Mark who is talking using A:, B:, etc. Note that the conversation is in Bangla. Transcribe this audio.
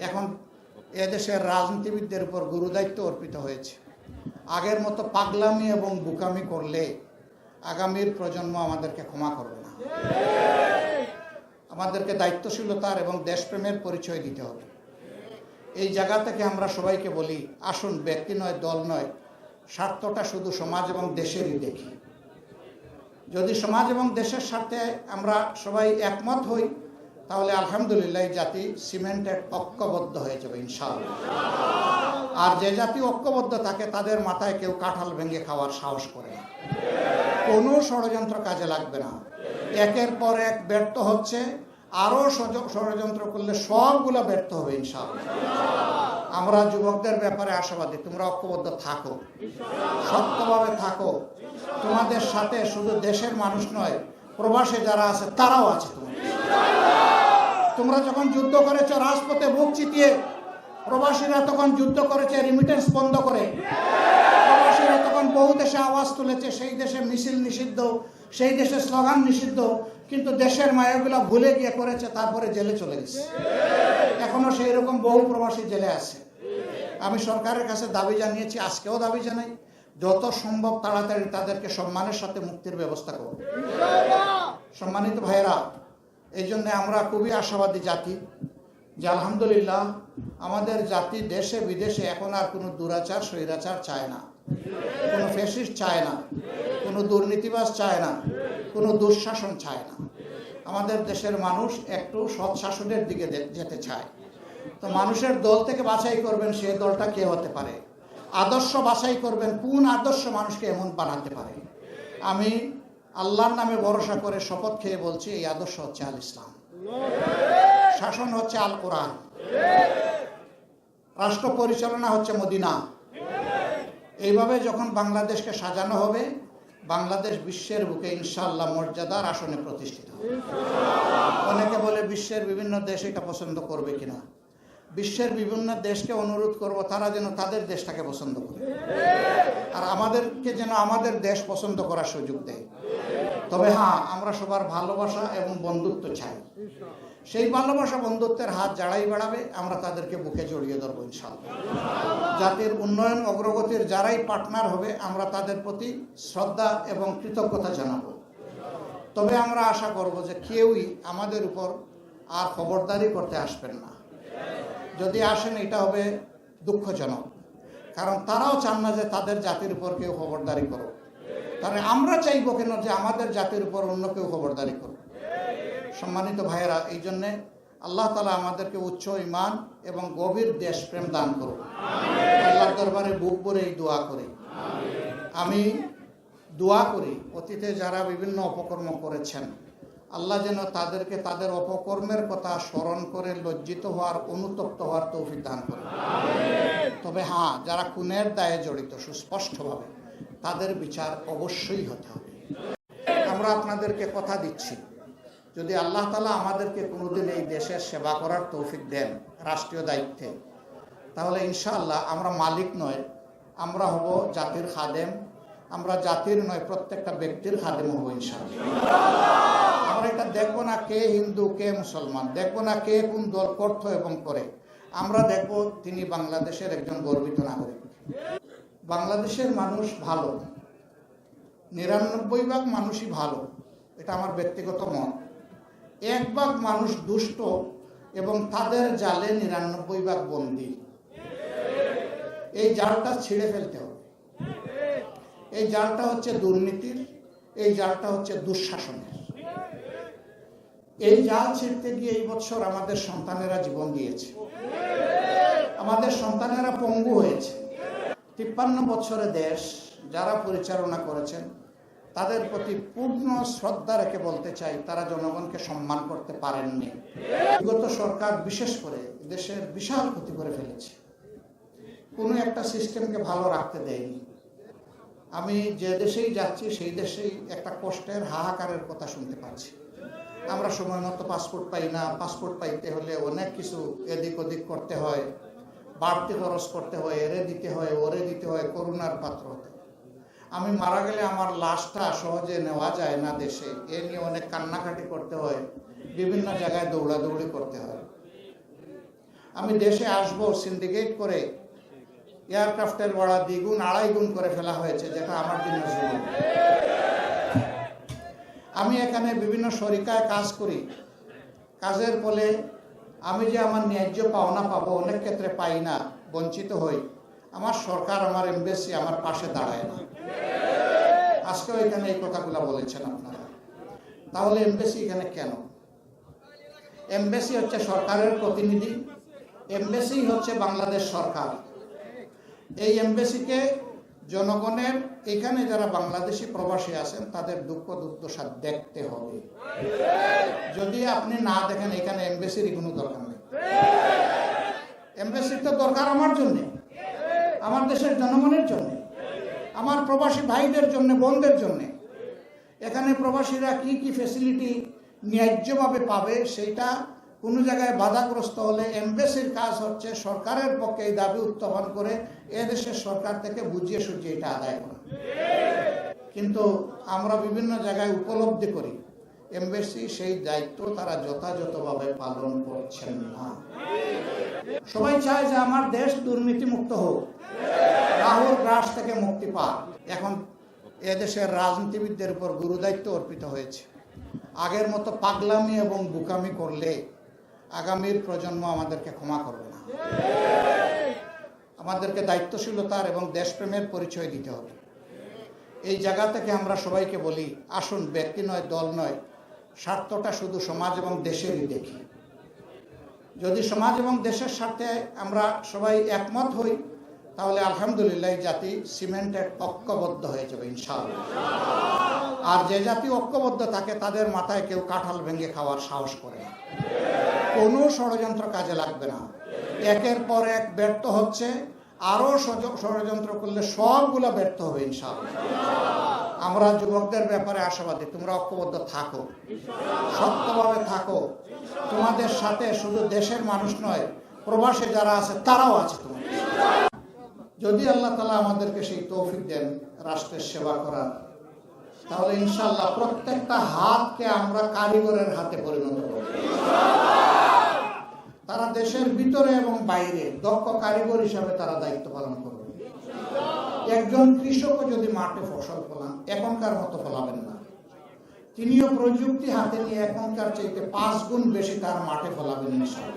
A: এখন এদেশের রাজনীতিবিদদের উপর গুরুদায়িত্ব অর্পিত হয়েছে। আগের মতো পাগলামি এবং বুকামি করলে আগামীর প্রজন্ম আমাদেরকে ক্ষমা করবে না। আমাদেরকে দায়িত্বশীলতার এবং দেশপ্রেমের পরিচয় দিতে হবে। এই জায়গা থেকে আমরা সবাইকে বলি, আসুন ব্যক্তি নয়, দল নয়, স্বার্থটা শুধু সমাজ এবং দেশেরই দেখি। যদি সমাজ এবং দেশের স্বার্থে আমরা সবাই একমত হই তাহলে আলহামদুলিল্লাহ জাতি সিমেন্টের ঐক্যবদ্ধ হয়ে যাবে, ইনশাআল্লাহ। আর যে জাতি ঐক্যবদ্ধ থাকে, তাদের মাথায় কেউ কাঁঠাল ভেঙে খাওয়ার সাহস করে না। কোনো ষড়যন্ত্র কাজে লাগবে না। একের পর এক ব্যর্থ হচ্ছে, আরও ষড়যন্ত্র করলে সবগুলো ব্যর্থ হবে, ইনশাআল্লাহ। আমরা যুবকদের ব্যাপারে আশাবাদী, তোমরা ঐক্যবদ্ধ থাকো। সত্যভাবে থাকো। তোমাদের সাথে শুধু দেশের মানুষ নয়, প্রবাসে যারা আছে, তারাও আছে তোমার তোমরা যখন যুদ্ধ করেছ, রাজপথে বুক চিতিয়ে, প্রবাসীরা তখন যুদ্ধ করেছে রিমিটেন্স বন্ধ করে। প্রবাসীরা তখন বহু দেশে আওয়াজ তুলেছে, সেই দেশে মিছিল নিষিদ্ধ, সেই দেশে স্লোগান নিষিদ্ধ, কিন্তু দেশের মায়াগুলা ভুলে গিয়ে করেছে, তারপরে জেলে চলে গেছে। এখনও সেই রকম বহু প্রবাসী জেলে আছে। আমি সরকারের কাছে দাবি জানিয়েছি, আজকেও দাবি জানাই, যত সম্ভব তাড়াতাড়ি তাদেরকে সম্মানের সাথে মুক্তির ব্যবস্থা করব সম্মানিত ভাইয়েরা এই জন্যে আমরা খুবই আশাবাদী জাতি, যে আলহামদুলিল্লাহ আমাদের জাতি দেশে, বিদেশে এখন আর কোনো দুরাচার, স্বৈরাচার চায় না। কোনো ফেসিস্ট চায় না, কোনো দুর্নীতিবাজ চায় না, কোনো দুঃশাসন চায় না। আমাদের দেশের মানুষ একটু সৎ শাসনের দিকে যেতে চায়। তো মানুষের দল থেকে বাছাই করবেন সে দলটা কে হতে পারে? আদর্শ বাছাই করবেন কোন আদর্শ মানুষকে এমন বানাতে পারে? আমি আল্লাহর নামে ভরসা করে শপথ খেয়ে বলছি, এই আদর্শ হচ্ছে আল ইসলাম। শাসন হচ্ছে আল কোরআন। রাষ্ট্র পরিচালনা হচ্ছে মদিনা। এইভাবে যখন বাংলাদেশকে সাজানো হবে, বাংলাদেশ বিশ্বের বুকে ইনশাল্লাহ মর্যাদার আসনে প্রতিষ্ঠিত অনেকে বলে বিশ্বের বিভিন্ন দেশ এটা পছন্দ করবে কিনা। বিশ্বের বিভিন্ন দেশকে অনুরোধ করব, তারা যেন তাদের দেশটাকে পছন্দ করে। আর আমাদেরকে যেন আমাদের দেশ পছন্দ করার সুযোগ দেয়। তবে হ্যাঁ আমরা সবার ভালোবাসা এবং বন্ধুত্ব চাই। সেই ভালোবাসা বন্ধুত্বের হাত যারাই বাড়াবে, আমরা তাদেরকে বুকে জড়িয়ে ধরবো ইনশাল্লাহ জাতির উন্নয়ন অগ্রগতির যারাই পার্টনার হবে, আমরা তাদের প্রতি শ্রদ্ধা এবং কৃতজ্ঞতা জানাব। তবে আমরা আশা করব যে কেউই আমাদের উপর আর খবরদারি করতে আসবেন না। যদি আসেন, এটা হবে দুঃখজনক। কারণ তারাও চান না যে তাদের জাতির উপর কেউ খবরদারি করুক। তাহলে আমরা চাইব কেন যে আমাদের জাতির উপর অন্য কেউ খবরদারি করুক? সম্মানিত ভাইয়েরা এই জন্যে আল্লাহ তালা আমাদেরকে উচ্চ ইমান এবং গভীর দেশপ্রেম দান করুন আল্লাহ দরবারে বুক করে এই দোয়া করি। আমি দোয়া করি অতীতে যারা বিভিন্ন অপকর্ম করেছেন আল্লাহ যেন তাদেরকে তাদের অপকর্মের কথা স্মরণ করে লজ্জিত হওয়ার অনুতপ্ত হওয়ার তৌফিক দান করে তবে হ্যাঁ যারা খুনের দায়ে জড়িত সুস্পষ্টভাবে তাদের বিচার অবশ্যই হতে হবে। আমরা আপনাদেরকে কথা দিচ্ছি, যদি আল্লাহ তালা আমাদেরকে কোনোদিন এই দেশের সেবা করার তৌফিক দেন রাষ্ট্রীয় দায়িত্বে, তাহলে ইনশাআল্লাহ আমরা মালিক নয়, আমরা হব জাতির খাদেম, আমরা জাতির নয়, প্রত্যেকটা ব্যক্তির খাদেম হব ইনশাআল্লাহ। আমরা এটা দেখব না কে হিন্দু, কে মুসলমান, দেখব না কে কোন দল, করত এবং করে, আমরা দেখব তিনি বাংলাদেশের একজন গর্বিত নাগরিক। বাংলাদেশের মানুষ ভালো। নিরানব্বই ভাগ মানুষই ভালো, এটা আমার ব্যক্তিগত মত। এক ভাগ মানুষ দুষ্ট এবং তাদের জালে নিরানব্বই ভাগ বন্দী। এই জালটা ছিঁড়ে ফেলতে হবে। এই জালটা হচ্ছে দুর্নীতির, এই জালটা হচ্ছে দুঃশাসনের। এই জাল ছিঁড়তে গিয়ে এই বছর আমাদের সন্তানেরা জীবন দিয়েছে। আমাদের সন্তানেরা পঙ্গু হয়েছে। তিপ্পান্ন বছরে দেশ যারা পরিচালনা করেছেন, তাদের প্রতি পূর্ণ শ্রদ্ধা রেখে বলতে চাই, তারা জনগণকে সম্মান করতে পারেননি। বিগত সরকার বিশেষ করে দেশের বিশাল ক্ষতি করে ফেলেছে। কোনো একটা সিস্টেমকে ভালো রাখতে দেয়নি। আমি যে দেশেই যাচ্ছি, সেই দেশেই একটা কষ্টের হাহাকারের কথা শুনতে পাচ্ছি। আমরা সময় মতো পাসপোর্ট পাই না, পাসপোর্ট পাইতে হলে অনেক কিছু এদিক ওদিক করতে হয়। বাড়তি খরচ করতে হয়, এরে দিতে হয়, ওরে দিতে হয়, করুণার পাত্র আমি মারা গেলে আমার লাশটা সহজে নেওয়া যায় না দেশে। এ নিয়ে অনেক কান্নাকাটি করতে হয়, বিভিন্ন জায়গায় দৌড়াদৌড়ি করতে হয়। আমি দেশে আসব সিন্ডিকেট করে এয়ারক্রাফটের ভাড়া দ্বিগুণ, আড়াই গুণ করে ফেলা হয়েছে, যেটা আমার জন্য জরুরি আমি এখানে বিভিন্ন শরিকায় কাজ করি। কাজের ফলে আমি যে আমার ন্যায্য পাওনা পাবো, অনেক ক্ষেত্রে পাই না, বঞ্চিত হই। আমার সরকার, আমার এমবেসি আমার পাশে দাঁড়ায় না। আজকেও এখানে এই কথাগুলো বলেছেন আপনারা। তাহলে এমবেসি এখানে কেন? এমবেসি হচ্ছে সরকারের প্রতিনিধি। এমবেসি হচ্ছে বাংলাদেশ সরকার। এই এমবেসিকে জনগণের এখানে যারা বাংলাদেশি প্রবাসী আছেন, তাদের দুঃখ দুর্দশা দেখতে হবে। যদি আপনি না দেখেন, এখানে এমবেসির কোনো দরকার নেই। এমবেসির তো দরকার আমার জন্য, আমার দেশের জনগণের জন্য, আমার প্রবাসী ভাইদের জন্য, বোনদের জন্য। এখানে প্রবাসীরা কি কি ফেসিলিটি ন্যায্যভাবে পাবে সেটা কোনো জায়গায় বাধাগ্রস্ত হলে এমবেসির কাজ হচ্ছে সরকারের পক্ষে এই দাবি উত্থাপন করে এদেশের সরকার থেকে বুঝিয়ে সুঝিয়ে এটা আদায় করা। কিন্তু আমরা বিভিন্ন জায়গায় উপলব্ধি করি, এমবেসি সেই দায়িত্ব তারা যথাযথভাবে পালন করছেন না। সবাই চায় যে আমার দেশ দুর্নীতিমুক্ত হোক। রাহুল গ্রাস থেকে মুক্তি পাক। এখন এদেশের রাজনীতিবিদদের উপর গুরুদায়িত্ব অর্পিত হয়েছে। আগের মতো পাগলামি এবং বুকামি করলে আগামীর প্রজন্ম আমাদেরকে ক্ষমা করবে না। আমাদেরকে দায়িত্বশীলতার এবং দেশপ্রেমের পরিচয় দিতে হবে। এই জায়গা থেকে আমরা সবাইকে বলি, আসুন, ব্যক্তি নয়, দল নয়, স্বার্থটা শুধু সমাজ এবং দেশেরই দেখি। যদি সমাজ এবং দেশের স্বার্থে আমরা সবাই একমত হই, তাহলে আলহামদুলিল্লাহ জাতি সিমেন্টের ঐক্যবদ্ধ হয়ে যাবে, ইনশাআল্লাহ। আর যে জাতি ঐক্যবদ্ধ থাকে, তাদের মাথায় কেউ কাঁঠাল ভেঙে খাওয়ার সাহস করে না। কোনো ষড়যন্ত্র কাজে লাগবে না। একের পর এক ব্যর্থ হচ্ছে আরও ষড়যন্ত্র করলে সবগুলো ব্যর্থ হবে ইনশাআল্লাহ। আমরা যুবকদের ব্যাপারে আশাবাদী, তোমরা ঐক্যবদ্ধ থাকো। শক্তভাবে থাকো। তোমাদের সাথে শুধু দেশের মানুষ নয়, প্রবাসে যারা আছে, তারাও আছে তোমার যদি আল্লাহ তালা আমাদেরকে সেই তৌফিক দেন, রাষ্ট্রের সেবা করার, তাহলে ইনশাল্লাহ প্রত্যেকটা হাতকে আমরা কারিগরের হাতে পরিণত করব। তারা দেশের ভিতরে এবং বাইরে দক্ষ কারিগর হিসাবে তারা দায়িত্ব পালন করবে। একজন কৃষকও যদি মাঠে ফসল ফলান, এখনকার মতো ফলাবেন না। তিনিও প্রযুক্তি হাতে নিয়ে এখনকার চাইতে পাঁচ গুণ বেশি তার মাঠে ফলাবেন ইনশাল্লাহ